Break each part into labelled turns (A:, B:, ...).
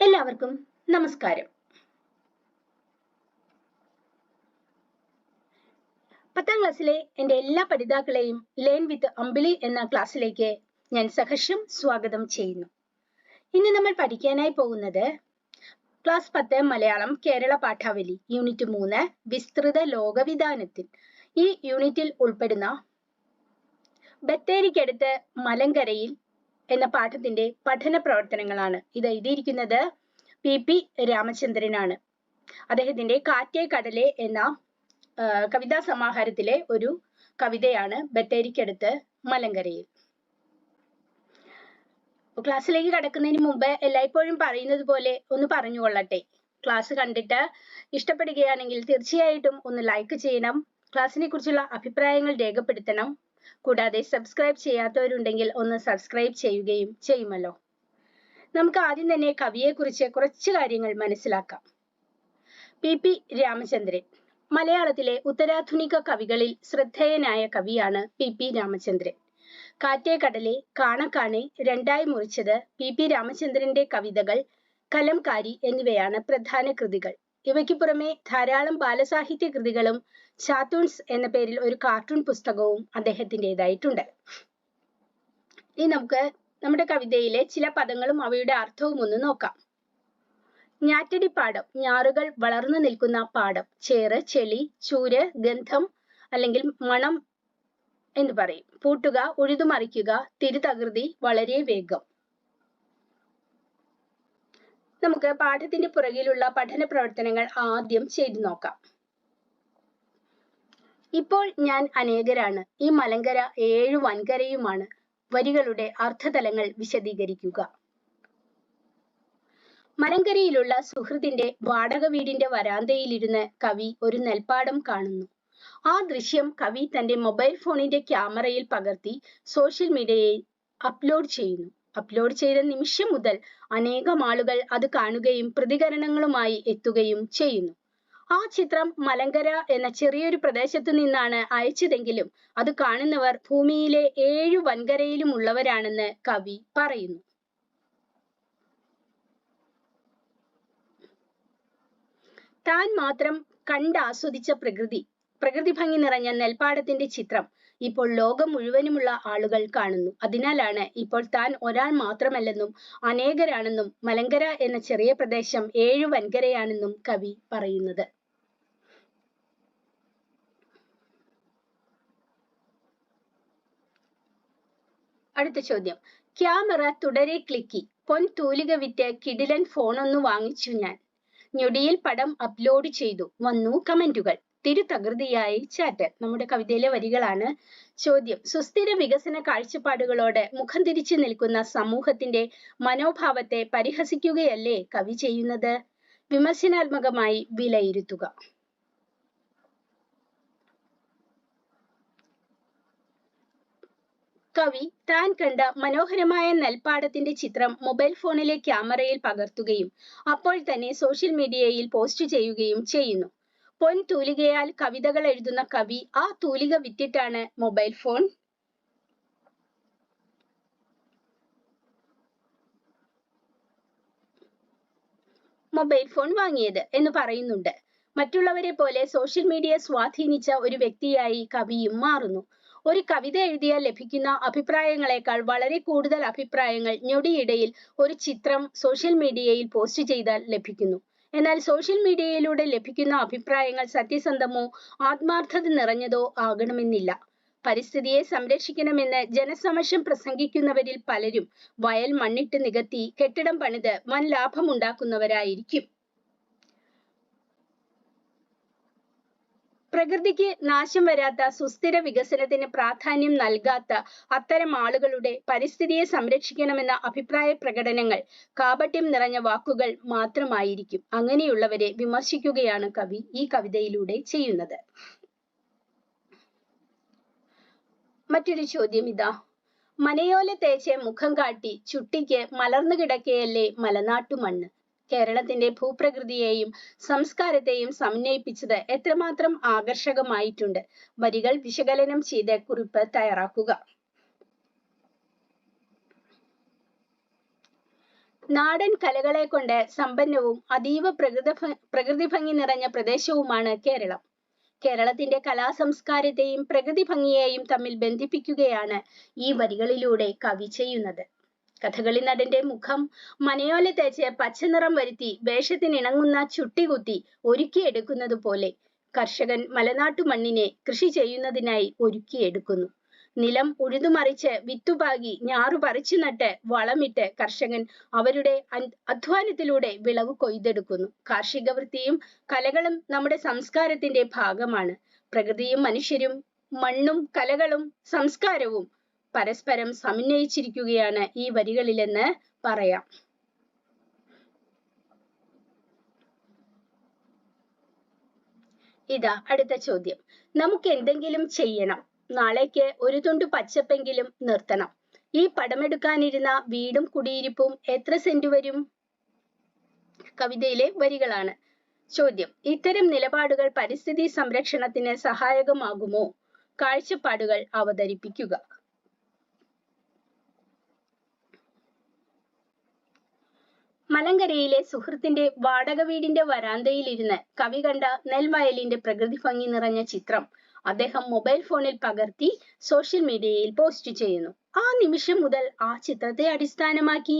A: എല്ലാവർക്കും നമസ്കാരം. പത്താം ക്ലാസ്സിലെ എന്റെ എല്ലാ പഠിതാക്കളെയും ലേൺ വിത്ത് അമ്പിളി എന്ന ക്ലാസ്സിലേക്ക് ഞാൻ സഹർഷം സ്വാഗതം ചെയ്യുന്നു. ഇന്ന് നമ്മൾ പഠിക്കാനായി പോകുന്നത് ക്ലാസ് പത്ത് മലയാളം കേരള പാഠാവലി യൂണിറ്റ് മൂന്ന് വിസ്തൃത ലോകവിധാനത്തിൽ. ഈ യൂണിറ്റിൽ ഉൾപ്പെടുന്ന ബത്തേരിക്കടുത്ത് മലങ്കരയിൽ എന്ന പാഠത്തിന്റെ പഠന പ്രവർത്തനങ്ങളാണ് ഇത് എഴുതിയിരിക്കുന്നത്. പി. പി. രാമചന്ദ്രനാണ്. അദ്ദേഹത്തിന്റെ കാറ്റേ കടലേ എന്ന കവിതാ സമാഹാരത്തിലെ ഒരു കവിതയാണ് ബത്തേരിക്കടുത്ത് മലങ്കരയിൽ. ക്ലാസ്സിലേക്ക് കടക്കുന്നതിന് മുമ്പ് എല്ലായ്പ്പോഴും പറയുന്നത് പോലെ ഒന്ന് പറഞ്ഞു കൊള്ളട്ടെ. ക്ലാസ് കണ്ടിട്ട് ഇഷ്ടപ്പെടുകയാണെങ്കിൽ തീർച്ചയായിട്ടും ഒന്ന് ലൈക്ക് ചെയ്യണം. ക്ലാസ്സിനെ കുറിച്ചുള്ള അഭിപ്രായങ്ങൾ രേഖപ്പെടുത്തണം. കൂടാതെ സബ്സ്ക്രൈബ് ചെയ്യാത്തവരുണ്ടെങ്കിൽ ഒന്ന് സബ്സ്ക്രൈബ് ചെയ്യുകയും ചെയ്യുമല്ലോ. നമുക്ക് ആദ്യം തന്നെ കവിയെ കുറിച്ച് കുറച്ച് കാര്യങ്ങൾ മനസ്സിലാക്കാം. പി പി രാമചന്ദ്രൻ മലയാളത്തിലെ ഉത്തരാധുനിക കവികളിൽ ശ്രദ്ധേയനായ കവിയാണ് പി പി രാമചന്ദ്രൻ. കാറ്റേ കടലെ കാണക്കാണെ രണ്ടായി മുറിച്ചത് പി പി രാമചന്ദ്രന്റെ കവിതകൾ കലംകാരി എന്നിവയാണ് പ്രധാന കൃതികൾ. ഇവയ്ക്ക് പുറമെ ധാരാളം ബാലസാഹിത്യ കൃതികളും ചാത്തൂൺസ് എന്ന പേരിൽ ഒരു കാർട്ടൂൺ പുസ്തകവും അദ്ദേഹത്തിന്റെതായിട്ടുണ്ട്. ഇനി നമുക്ക് നമ്മുടെ കവിതയിലെ ചില പദങ്ങളും അവയുടെ അർത്ഥവും ഒന്ന് നോക്കാം. ഞാറ്റടി പാടം ഞാറുകൾ വളർന്നു നിൽക്കുന്ന പാടം ചേറ് ചെളി ചൂര് ഗന്ധം അല്ലെങ്കിൽ മണം എന്ന് പറയും. പൂട്ടുക ഉഴുതുമറിക്കുക തിരുതകൃതി വളരെ വേഗം. നമുക്ക് പാഠത്തിന്റെ പുറകിലുള്ള പഠന പ്രവർത്തനങ്ങൾ ആദ്യം ചെയ്തു നോക്കാം. ഇപ്പോൾ ഞാൻ അനേകരാണ്. ഈ മലങ്കര ഏഴ് വൻകരയുമാണ് വരികളുടെ അർത്ഥതലങ്ങൾ വിശദീകരിക്കുക. മലങ്കരയിലുള്ള സുഹൃത്തിന്റെ വാടക വീടിന്റെ വരാന്തയിലിരുന്ന് കവി ഒരു നെൽപ്പാടം കാണുന്നു. ആ ദൃശ്യം കവി തന്റെ മൊബൈൽ ഫോണിന്റെ ക്യാമറയിൽ പകർത്തി സോഷ്യൽ മീഡിയയിൽ അപ്ലോഡ് ചെയ്യുന്നു. അപ്ലോഡ് ചെയ്ത നിമിഷം മുതൽ അനേകം ആളുകൾ അത് കാണുകയും പ്രതികരണങ്ങളുമായി എത്തുകയും ചെയ്യുന്നു. ആ ചിത്രം മലങ്കര എന്ന ചെറിയൊരു പ്രദേശത്തു നിന്നാണ് അയച്ചതെങ്കിലും അത് കാണുന്നവർ ഭൂമിയിലെ ഏഴു വൻകരയിലും ഉള്ളവരാണെന്ന് കവി പറയുന്നു. താൻ മാത്രം കണ്ടാസ്വദിച്ച പ്രകൃതി പ്രകൃതി ഭംഗി നിറഞ്ഞ നെൽപ്പാടത്തിന്റെ ചിത്രം ഇപ്പോൾ ലോകം മുഴുവനുമുള്ള ആളുകൾ കാണുന്നു. അതിനാലാണ് ഇപ്പോൾ താൻ ഒരാൾ മാത്രമല്ലെന്നും അനേകരാണെന്നും മലങ്കര എന്ന ചെറിയ പ്രദേശം ഏഴു വൻകരയാണെന്നും കവി പറയുന്നത്. അടുത്ത ചോദ്യം. ക്യാമറ തുടരെ ക്ലിക്കി. പൊൻ തൂലിക വിറ്റ് കിടിലൻ ഫോണൊന്നു വാങ്ങിച്ചു ഞാൻ. ഞൊടിയിൽ പടം അപ്ലോഡ് ചെയ്തു. വന്നു കമന്റുകൾ. തിരുതകൃതിയായി ചാറ്റൽ നമ്മുടെ കവിതയിലെ വരികളാണ് ചോദ്യം. സുസ്ഥിര വികസന കാഴ്ചപ്പാടുകളോട് മുഖം തിരിച്ചു നിൽക്കുന്ന സമൂഹത്തിന്റെ മനോഭാവത്തെ പരിഹസിക്കുകയല്ലേ കവി ചെയ്യുന്നത്? വിമർശനാത്മകമായി വിലയിരുത്തുക. കവി താൻ കണ്ട മനോഹരമായ നെൽപ്പാടത്തിന്റെ ചിത്രം മൊബൈൽ ഫോണിലെ ക്യാമറയിൽ പകർത്തുകയും അപ്പോൾ തന്നെ സോഷ്യൽ മീഡിയയിൽ പോസ്റ്റ് ചെയ്യുകയും ചെയ്യുന്നു. പൊൻ തൂലികയാൽ കവിതകൾ എഴുതുന്ന കവി ആ തൂലിക വിറ്റിട്ടാണ് മൊബൈൽ ഫോൺ. മൊബൈൽ ഫോൺ വാങ്ങിയത് എന്ന് പറയുന്നുണ്ട്. മറ്റുള്ളവരെ പോലെ സോഷ്യൽ മീഡിയ സ്വാധീനിച്ച ഒരു വ്യക്തിയായി കവിയും മാറുന്നു. ഒരു കവിത എഴുതിയാൽ ലഭിക്കുന്ന അഭിപ്രായങ്ങളെക്കാൾ വളരെ കൂടുതൽ അഭിപ്രായങ്ങൾ ഞൊടിയിടയിൽ ഒരു ചിത്രം സോഷ്യൽ മീഡിയയിൽ പോസ്റ്റ് ചെയ്താൽ ലഭിക്കുന്നു. എന്നാൽ സോഷ്യൽ മീഡിയയിലൂടെ ലഭിക്കുന്ന അഭിപ്രായങ്ങൾ സത്യസന്ധമോ ആത്മാർത്ഥത നിറഞ്ഞതോ ആകണമെന്നില്ല. പരിസ്ഥിതിയെ സംരക്ഷിക്കണമെന്ന് ജനസമക്ഷം പ്രസംഗിക്കുന്നവരിൽ പലരും വയൽ മണ്ണിട്ട് നികത്തി കെട്ടിടം പണിത് വൻ ലാഭമുണ്ടാക്കുന്നവരായിരിക്കും. പ്രകൃതിക്ക് നാശം വരാത്ത സുസ്ഥിര വികസനത്തിന് പ്രാധാന്യം നൽകാത്ത അത്തരം ആളുകളുടെ പരിസ്ഥിതിയെ സംരക്ഷിക്കണമെന്ന അഭിപ്രായ പ്രകടനങ്ങൾ കാപട്യം നിറഞ്ഞ വാക്കുകൾ മാത്രമായിരിക്കും അങ്ങനെയുള്ളവരെ വിമർശിക്കുകയാണ് കവി ഈ കവിതയിലൂടെ ചെയ്യുന്നത്. മറ്റൊരു ചോദ്യം ഇതാ. മനയോല തേച്ച് മുഖം കാട്ടി ചുട്ടിക്ക് മലർന്നു കിടക്കയല്ലേ മലനാട്ടു മണ്ണ്? കേരളത്തിന്റെ ഭൂപ്രകൃതിയെയും സംസ്കാരത്തെയും സമന്വയിപ്പിച്ചത് എത്രമാത്രം ആകർഷകമായിട്ടുണ്ട്. വരികൾ വിശകലനം ചെയ്ത് കുറിപ്പ് തയ്യാറാക്കുക. നാടൻ കലകളെ കൊണ്ട് സമ്പന്നവും അതീവ പ്രകൃത പ്രകൃതി ഭംഗി നിറഞ്ഞ പ്രദേശവുമാണ് കേരളം. കേരളത്തിന്റെ കലാസംസ്കാരത്തെയും പ്രകൃതി ഭംഗിയെയും തമ്മിൽ ബന്ധിപ്പിക്കുകയാണ് ഈ വരികളിലൂടെ കവി ചെയ്യുന്നത്. കഥകളി നടന്റെ മുഖം മനയോല തേച്ച് പച്ചനിറം വരുത്തി വേഷത്തിനിണങ്ങുന്ന ചുട്ടികുത്തി ഒരുക്കിയെടുക്കുന്നത് പോലെ. കർഷകൻ മലനാട്ടു മണ്ണിനെ കൃഷി ചെയ്യുന്നതിനായി ഒരുക്കിയെടുക്കുന്നു നിലം ഉഴുതുമറിച്ച് വിത്തുപാകി ഞാറു പറിച്ചു നട്ട് വളമിട്ട് കർഷകൻ അവരുടെ അധ്വാനത്തിലൂടെ വിളവ് കൊയ്തെടുക്കുന്നു. കാർഷിക വൃത്തിയും കലകളും നമ്മുടെ സംസ്കാരത്തിന്റെ ഭാഗമാണ്. പ്രകൃതിയും മനുഷ്യരും മണ്ണും കലകളും സംസ്കാരവും പരസ്പരം സമന്വയിച്ചിരിക്കുകയാണ് ഈ വരികളിലെന്ന് പറയാം. ഇതാ അടുത്ത ചോദ്യം. നമുക്ക് എന്തെങ്കിലും ചെയ്യണം. നാളേക്ക് ഒരു തുണ്ട് പച്ചപ്പെങ്കിലും നിർത്തണം. ഈ പടമെടുക്കാനിരുന്ന വീടും കുടിയിരിപ്പും എത്ര സെന്റ് വരും? കവിതയിലെ വരികളാണ്. ചോദ്യം. ഇത്തരം നിലപാടുകൾ പരിസ്ഥിതി സംരക്ഷണത്തിന് സഹായകമാകുമോ? കാഴ്ചപ്പാടുകൾ അവതരിപ്പിക്കുക. മലങ്കരയിലെ സുഹൃത്തിന്റെ വാടക വീടിന്റെ വരാന്തയിലിരുന്ന് കവി കണ്ട നെൽവയലിന്റെ പ്രകൃതി ഭംഗി നിറഞ്ഞ ചിത്രം അദ്ദേഹം മൊബൈൽ ഫോണിൽ പകർത്തി സോഷ്യൽ മീഡിയയിൽ പോസ്റ്റ് ചെയ്യുന്നു. ആ നിമിഷം മുതൽ ആ ചിത്രത്തെ അടിസ്ഥാനമാക്കി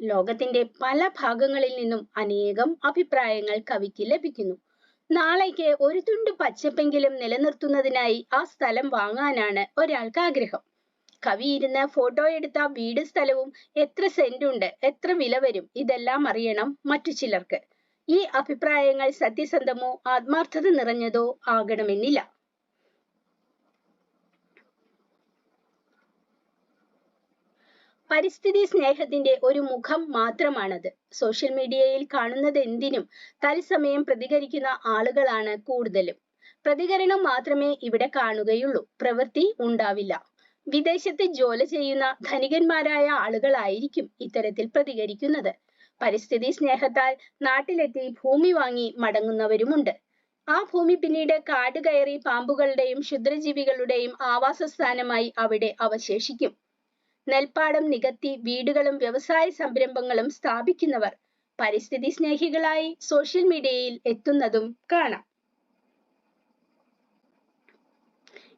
A: ലോകത്തിന്റെ പല ഭാഗങ്ങളിൽ നിന്നും അനേകം അഭിപ്രായങ്ങൾ കവിക്ക് ലഭിക്കുന്നു. നാളേക്ക് ഒരു തുണ്ട് പച്ചപ്പെങ്കിലും നിലനിർത്തുന്നതിനായി ആ സ്ഥലം വാങ്ങാനാണ് ഒരാൾക്ക് ആഗ്രഹം. കവി ഇരുന്ന് ഫോട്ടോ എടുത്ത വീട് സ്ഥലവും എത്ര സെന്റ് ഉണ്ട് എത്ര വില വരും ഇതെല്ലാം അറിയണം മറ്റു ചിലർക്ക്. ഈ അഭിപ്രായങ്ങൾ സത്യസന്ധമോ ആത്മാർത്ഥത നിറഞ്ഞതോ ആകണമെന്നില്ല. പരിസ്ഥിതി സ്നേഹത്തിന്റെ ഒരു മുഖം മാത്രമാണത്. സോഷ്യൽ മീഡിയയിൽ കാണുന്നത് എന്തിനും തത്സമയം പ്രതികരിക്കുന്ന ആളുകളാണ് കൂടുതലും. പ്രതികരണം മാത്രമേ ഇവിടെ കാണുകയുള്ളൂ. പ്രവൃത്തി ഉണ്ടാവില്ല. വിദേശത്ത് ജോലി ചെയ്യുന്ന ധനികന്മാരായ ആളുകളായിരിക്കും ഇത്തരത്തിൽ പ്രതികരിക്കുന്നത്. പരിസ്ഥിതി സ്നേഹത്താൽ നാട്ടിലെത്തി ഭൂമി വാങ്ങി മടങ്ങുന്നവരുമുണ്ട്. ആ ഭൂമി പിന്നീട് കാട് കയറി പാമ്പുകളുടെയും ക്ഷുദ്രജീവികളുടെയും ആവാസസ്ഥാനമായി അവിടെ അവശേഷിക്കും. നെൽപ്പാടം നികത്തി വീടുകളും വ്യവസായ സംരംഭങ്ങളും സ്ഥാപിക്കുന്നവർ പരിസ്ഥിതി സ്നേഹികളായി സോഷ്യൽ മീഡിയയിൽ എത്തുന്നതും കാണാം.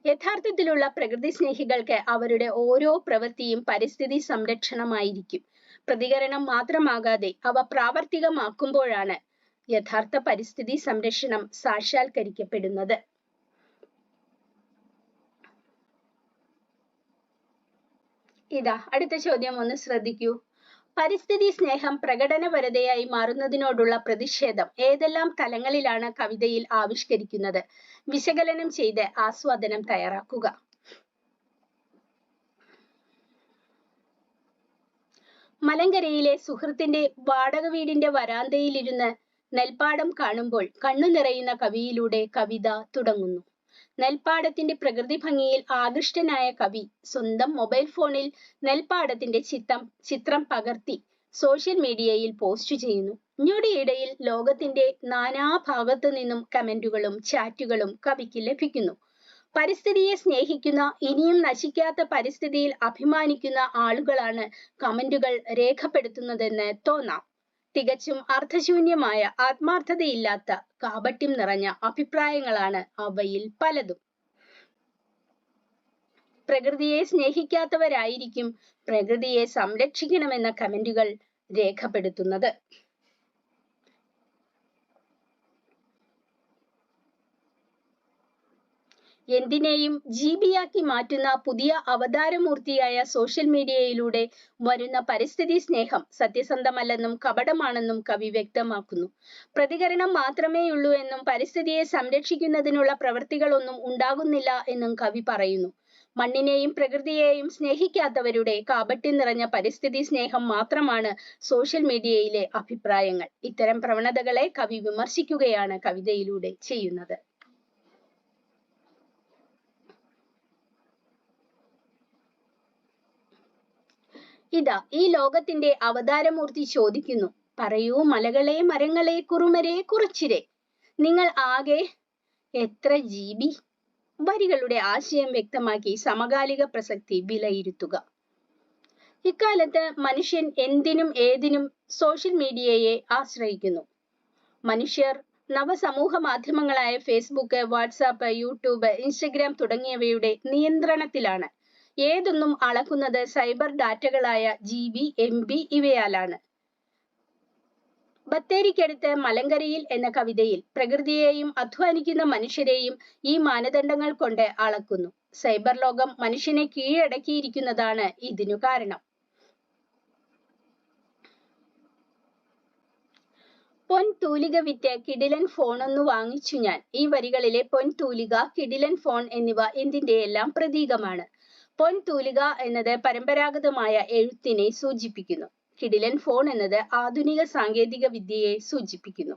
A: യഥാർത്ഥത്തിലുള്ള പ്രകൃതി സ്നേഹികൾക്ക് അവരുടെ ഓരോ പ്രവൃത്തിയും പരിസ്ഥിതി സംരക്ഷണമായിരിക്കും. പ്രതികരണം മാത്രമാകാതെ അവ പ്രാവർത്തികമാക്കുമ്പോഴാണ് യഥാർത്ഥ പരിസ്ഥിതി സംരക്ഷണം സാക്ഷാത്കരിക്കപ്പെടുന്നത്. ഇതാ അടുത്ത ചോദ്യം ഒന്ന് ശ്രദ്ധിക്കൂ. പരിസ്ഥിതി സ്നേഹം പ്രകടനപരതയായി മാറുന്നതിനോടുള്ള പ്രതിഷേധം ഏതെല്ലാം തലങ്ങളിലാണ് കവിതയിൽ ആവിഷ്കരിക്കുന്നത്? വിശകലനം ചെയ്ത് ആസ്വാദനം തയ്യാറാക്കുക. മലങ്കരയിലെ സുഹൃത്തിന്റെ വാടക വീടിന്റെ വരാന്തയിലിരുന്ന് നെൽപ്പാടം കാണുമ്പോൾ കണ്ണു നിറയുന്ന കവിയിലൂടെ കവിത തുടങ്ങുന്നു. നെൽപ്പാടത്തിന്റെ പ്രകൃതി ഭംഗിയിൽ ആകൃഷ്ടനായ കവി സ്വന്തം മൊബൈൽ ഫോണിൽ നെൽപ്പാടത്തിന്റെ ചിത്രം ചിത്രം പകർത്തി സോഷ്യൽ മീഡിയയിൽ പോസ്റ്റ് ചെയ്യുന്നു. ഞൊടിയിടയിൽ ലോകത്തിന്റെ നാനാഭാഗത്തു നിന്നും കമന്റുകളും ചാറ്റുകളും കവിക്ക് ലഭിക്കുന്നു. പരിസ്ഥിതിയെ സ്നേഹിക്കുന്ന ഇനിയും നശിക്കാത്ത പരിസ്ഥിതിയിൽ അഭിമാനിക്കുന്ന ആളുകളാണ് കമന്റുകൾ രേഖപ്പെടുത്തുന്നതെന്ന് തോന്നാം. തികച്ചും അർത്ഥശൂന്യമായ ആത്മാർത്ഥതയില്ലാത്ത കാപട്യം നിറഞ്ഞ അഭിപ്രായങ്ങളാണ് അവയിൽ പലതും. പ്രകൃതിയെ സ്നേഹിക്കാത്തവരായിരിക്കും പ്രകൃതിയെ സംരക്ഷിക്കണമെന്ന കമന്റുകൾ രേഖപ്പെടുത്തുന്നത്. എന്തിനേയും ജീവിയാക്കി മാറ്റുന്ന പുതിയ അവതാരമൂർത്തിയായ സോഷ്യൽ മീഡിയയിലൂടെ വരുന്ന പരിസ്ഥിതി സ്നേഹം സത്യസന്ധമല്ലെന്നും കപടമാണെന്നും കവി വ്യക്തമാക്കുന്നു. പ്രതികരണം മാത്രമേയുള്ളൂ എന്നും പരിസ്ഥിതിയെ സംരക്ഷിക്കുന്നതിനുള്ള പ്രവൃത്തികളൊന്നും ഉണ്ടാകുന്നില്ല എന്നും കവി പറയുന്നു. മണ്ണിനെയും പ്രകൃതിയെയും സ്നേഹിക്കാത്തവരുടെ കാപട്യം നിറഞ്ഞ പരിസ്ഥിതി സ്നേഹം മാത്രമാണ് സോഷ്യൽ മീഡിയയിലെ അഭിപ്രായങ്ങൾ. ഇത്തരം പ്രവണതകളെ കവി വിമർശിക്കുകയാണ് കവിതയിലൂടെ ചെയ്യുന്നത്. ഇതാ ഈ ലോകത്തിന്റെ അവതാരമൂർത്തി ചോദിക്കുന്നു. പറയൂ മലകളെ മരങ്ങളെ കുറുമരെ കുറിച്ചിരെ. നിങ്ങൾ ആകെ എത്ര ജീവി? വരികളുടെ ആശയം വ്യക്തമാക്കി സമകാലിക പ്രസക്തി വിലയിരുത്തുക. ഇക്കാലത്ത് മനുഷ്യൻ എന്തിനും ഏതിനും സോഷ്യൽ മീഡിയയെ ആശ്രയിക്കുന്നു. മനുഷ്യർ നവസമൂഹ മാധ്യമങ്ങളായ ഫേസ്ബുക്ക് വാട്സാപ്പ് യൂട്യൂബ് ഇൻസ്റ്റഗ്രാം തുടങ്ങിയവയുടെ നിയന്ത്രണത്തിലാണ്. ഏതൊന്നും അളക്കുന്നത് സൈബർ ഡാറ്റകളായ ജി ബി എം ബി ഇവയാലാണ്. ബത്തേരിക്കടുത്ത് മലങ്കരയിൽ എന്ന കവിതയിൽ പ്രകൃതിയെയും അധ്വാനിക്കുന്ന മനുഷ്യരെയും ഈ മാനദണ്ഡങ്ങൾ കൊണ്ട് അളക്കുന്നു. സൈബർ ലോകം മനുഷ്യനെ കീഴടക്കിയിരിക്കുന്നതാണ് ഇതിനു കാരണം. പൊൻ തൂലിക വിറ്റ് കിടിലൻ ഫോണൊന്നു വാങ്ങിച്ചു ഞാൻ. ഈ വരികളിലെ പൊൻ തൂലിക കിടിലൻ ഫോൺ എന്നിവ എന്തിന്റെയെല്ലാം പ്രതീകമാണ്? പൊൻ തൂലിക എന്നത് പരമ്പരാഗതമായ എഴുത്തിനെ സൂചിപ്പിക്കുന്നു. കിടിലൻ ഫോൺ എന്നത് ആധുനിക സാങ്കേതിക വിദ്യയെ സൂചിപ്പിക്കുന്നു.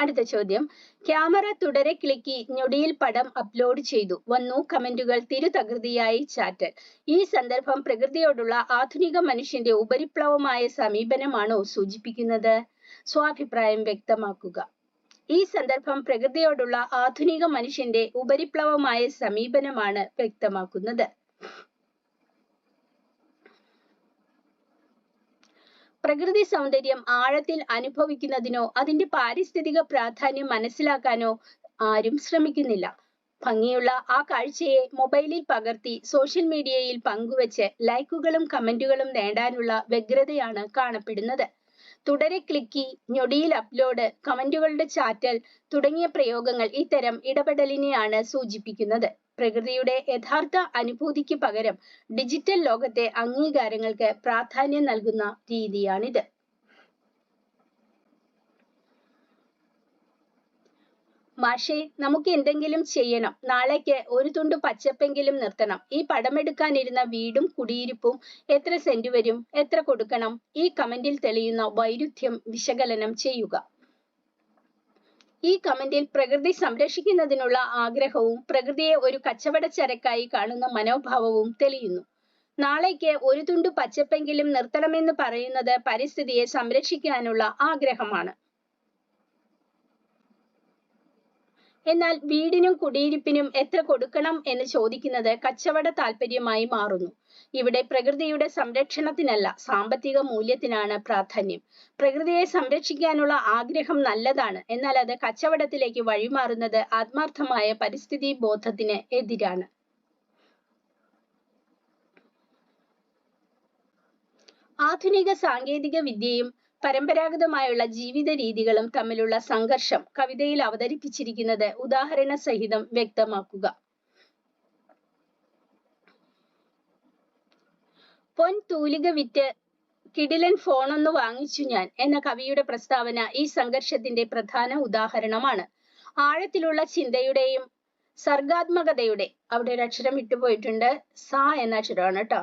A: അടുത്ത ചോദ്യം. ക്യാമറ തുടരെ ക്ലിക്കി ഞൊടിയിൽ പടം അപ്ലോഡ് ചെയ്തു. വന്നു കമന്റുകൾ തിരുതകൃതിയായി ചാറ്റൽ. ഈ സന്ദർഭം പ്രകൃതിയോടുള്ള ആധുനിക മനുഷ്യന്റെ ഉപരിപ്ലവമായ സമീപനമാണോ സൂചിപ്പിക്കുന്നത്? സ്വാഭിപ്രായം വ്യക്തമാക്കുക. ഈ സന്ദർഭം പ്രകൃതിയോടുള്ള ആധുനിക മനുഷ്യന്റെ ഉപരിപ്ലവമായ സമീപനമാണ് വ്യക്തമാക്കുന്നത്. പ്രകൃതി സൗന്ദര്യം ആഴത്തിൽ അനുഭവിക്കുന്നതിനോ അതിന്റെ പാരിസ്ഥിതിക പ്രാധാന്യം മനസ്സിലാക്കാനോ ആരും ശ്രമിക്കുന്നില്ല. ഭംഗിയുള്ള ആ കാഴ്ചയെ മൊബൈലിൽ പകർത്തി സോഷ്യൽ മീഡിയയിൽ പങ്കുവച്ച് ലൈക്കുകളും കമന്റുകളും നേടാനുള്ള വ്യഗ്രതയാണ് കാണപ്പെടുന്നത്. തുടരെ ക്ലിക്കി ഞൊടിയിൽ അപ്ലോഡ് കമന്റുകളുടെ ചാറ്റൽ തുടങ്ങിയ പ്രയോഗങ്ങൾ ഇത്തരം ഇടപെടലിനെയാണ് സൂചിപ്പിക്കുന്നത്. പ്രകൃതിയുടെ യഥാർത്ഥ അനുഭൂതിക്ക് പകരം ഡിജിറ്റൽ ലോകത്തെ അംഗീകാരങ്ങൾക്ക് പ്രാധാന്യം നൽകുന്ന രീതിയാണിത്. മാഷേ നമുക്ക് എന്തെങ്കിലും ചെയ്യണം. നാളേക്ക് ഒരു തുണ്ട് പച്ചപ്പെങ്കിലും നിർത്തണം. ഈ പടമെടുക്കാനിരുന്ന വീടും കുടിയിരിപ്പും എത്ര സെന്റ് വരും? എത്ര കൊടുക്കണം? ഈ കമന്റിൽ തെളിയുന്ന വൈരുദ്ധ്യം വിശകലനം ചെയ്യുക. ഈ കമന്റിൽ പ്രകൃതി സംരക്ഷിക്കുന്നതിനുള്ള ആഗ്രഹവും പ്രകൃതിയെ ഒരു കച്ചവട ചരക്കായി കാണുന്ന മനോഭാവവും തെളിയുന്നു. നാളേക്ക് ഒരു തുണ്ട് പച്ചപ്പെങ്കിലും നിർത്തണമെന്ന് പറയുന്നത് പരിസ്ഥിതിയെ സംരക്ഷിക്കാനുള്ള ആഗ്രഹമാണ്. എന്നാൽ വീടിനും കുടിയിരിപ്പിനും എത്ര കൊടുക്കണം എന്ന് ചോദിക്കുന്നത് കച്ചവട താല്പര്യമായി മാറുന്നു. ഇവിടെ പ്രകൃതിയുടെ സംരക്ഷണത്തിനല്ല സാമ്പത്തിക മൂല്യത്തിനാണ് പ്രാധാന്യം. പ്രകൃതിയെ സംരക്ഷിക്കാനുള്ള ആഗ്രഹം നല്ലതാണ് എന്നാൽ അത് കച്ചവടത്തിലേക്ക് വഴിമാറുന്നത് ആത്മാർത്ഥമായ പരിസ്ഥിതി ബോധത്തിന് എതിരാണ്. ആധുനിക സാങ്കേതിക വിദ്യയും പരമ്പരാഗതമായുള്ള ജീവിത രീതികളും തമ്മിലുള്ള സംഘർഷം കവിതയിൽ അവതരിപ്പിച്ചിരിക്കുന്നത് ഉദാഹരണ സഹിതം വ്യക്തമാക്കുക. പൊൻ തൂലിക വിറ്റ് കിടിലൻ ഫോണൊന്ന് വാങ്ങിച്ചു ഞാൻ എന്ന കവിയുടെ പ്രസ്താവന ഈ സംഘർഷത്തിന്റെ പ്രധാന ഉദാഹരണമാണ്. ആഴത്തിലുള്ള ചിന്തയുടെയും സർഗാത്മകതയുടെ അവിടെ ഒരു അക്ഷരം വിട്ടുപോയിട്ടുണ്ട് സ എന്ന അക്ഷരമാണ് കേട്ടോ.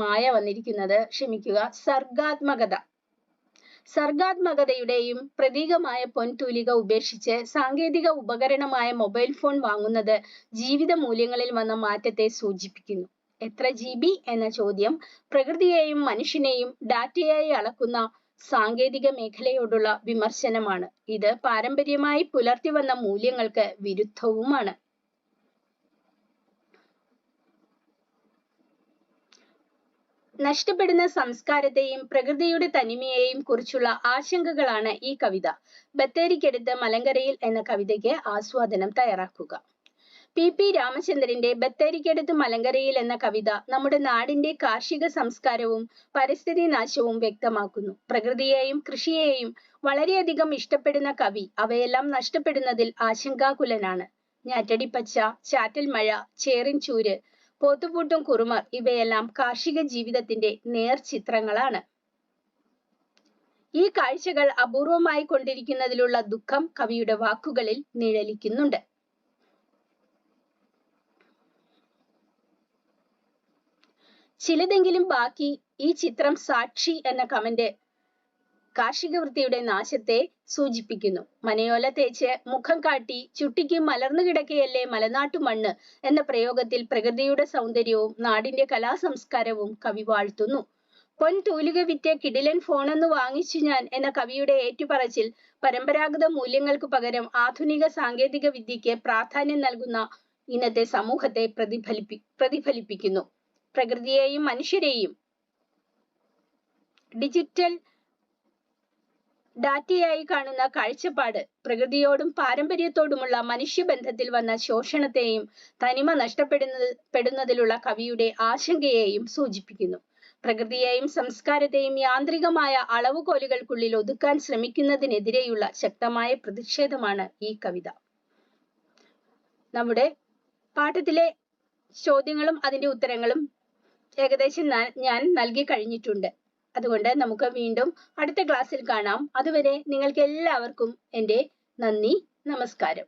A: മായ വന്നിരിക്കുന്നത്. ക്ഷമിക്കുക. സർഗാത്മകത. സർഗാത്മകതയുടെയും പ്രതീകമായ പൊൻതൂലിക ഉപേക്ഷിച്ച് സാങ്കേതിക ഉപകരണമായ മൊബൈൽ ഫോൺ വാങ്ങുന്നത് ജീവിത മൂല്യങ്ങളിൽ വന്ന മാറ്റത്തെ സൂചിപ്പിക്കുന്നു. എത്ര ജി ബി എന്ന ചോദ്യം പ്രകൃതിയെയും മനുഷ്യനെയും ഡാറ്റയായി അളക്കുന്ന സാങ്കേതിക മേഖലയോടുള്ള വിമർശനമാണ്. ഇത് പാരമ്പര്യമായി പുലർത്തി വന്ന മൂല്യങ്ങൾക്ക് വിരുദ്ധവുമാണ്. നഷ്ടപ്പെടുന്ന സംസ്കാരത്തെയും പ്രകൃതിയുടെ തനിമയെയും കുറിച്ചുള്ള ആശങ്കകളാണ് ഈ കവിത. ബത്തേരിക്കടുത്ത് മലങ്കരയിൽ എന്ന കവിതയ്ക്ക് ആസ്വാദനം തയ്യാറാക്കുക. പി. പി. രാമചന്ദ്രന്റെ ബത്തേരിക്കടുത്ത് മലങ്കരയിൽ എന്ന കവിത നമ്മുടെ നാടിന്റെ കാർഷിക സംസ്കാരവും പരിസ്ഥിതി നാശവും വ്യക്തമാക്കുന്നു. പ്രകൃതിയെയും കൃഷിയെയും വളരെയധികം ഇഷ്ടപ്പെടുന്ന കവി അവയെല്ലാം നഷ്ടപ്പെടുന്നതിൽ ആശങ്കാകുലനാണ്. ഞാറ്റടിപ്പച്ച ചാറ്റൽ മഴ ചേറിൻ ചൂര് പോത്തുപൂട്ടും കുറുമർ ഇവയെല്ലാം കാർഷിക ജീവിതത്തിന്റെ നേർചിത്രങ്ങളാണ്. ഈ കാഴ്ചകൾ അപൂർവമായി കൊണ്ടിരിക്കുന്നതിലുള്ള ദുഃഖം കവിയുടെ വാക്കുകളിൽ നിഴലിക്കുന്നുണ്ട്. ചിലതെങ്കിലും ബാക്കി ഈ ചിത്രം സാക്ഷി എന്ന കമന്റ് കാർഷിക വൃത്തിയുടെ നാശത്തെ സൂചിപ്പിക്കുന്നു. മനയോല തേച്ച് മുഖം കാട്ടി ചുട്ടിക്ക് മലർന്നു കിടക്കയല്ലേ മലനാട്ടു മണ്ണ് എന്ന പ്രയോഗത്തിൽ പ്രകൃതിയുടെ സൗന്ദര്യവും നാടിന്റെ കലാസംസ്കാരവും കവി വാഴ്ത്തുന്നു. പൊൻ തൂലിക വിറ്റ് കിടിലൻ ഫോണെന്ന് വാങ്ങിച്ചു ഞാൻ എന്ന കവിയുടെ ഏറ്റുപറച്ചിൽ പരമ്പരാഗത മൂല്യങ്ങൾക്ക് പകരം ആധുനിക സാങ്കേതിക വിദ്യയ്ക്ക് പ്രാധാന്യം നൽകുന്ന ഇന്നത്തെ സമൂഹത്തെ പ്രതിഫലിപ്പി പ്രതിഫലിപ്പിക്കുന്നു. പ്രകൃതിയെയും മനുഷ്യരെയും ഡിജിറ്റൽ ഡാറ്റയായി കാണുന്ന കാഴ്ചപ്പാട് പ്രകൃതിയോടും പാരമ്പര്യത്തോടുമുള്ള മനുഷ്യബന്ധത്തിൽ വന്ന ശോഷണത്തെയും തനിമ നഷ്ടപ്പെടുന്നത് പെടുന്നതിലുള്ള കവിയുടെ ആശങ്കയെയും സൂചിപ്പിക്കുന്നു. പ്രകൃതിയെയും സംസ്കാരത്തെയും യാന്ത്രികമായ അളവുകോലുകൾക്കുള്ളിൽ ഒതുക്കാൻ ശ്രമിക്കുന്നതിനെതിരെയുള്ള ശക്തമായ പ്രതിഷേധമാണ് ഈ കവിത. നമ്മുടെ പാഠത്തിലെ ചോദ്യങ്ങളും അതിന്റെ ഉത്തരങ്ങളും ഏകദേശം ഞാൻ- നൽകി കഴിഞ്ഞിട്ടുണ്ട്. അതുകൊണ്ട് നമുക്ക് വീണ്ടും അടുത്ത ക്ലാസ്സിൽ കാണാം. അതുവരെ നിങ്ങൾക്ക് എല്ലാവർക്കും എന്റെ നന്ദി നമസ്കാരം.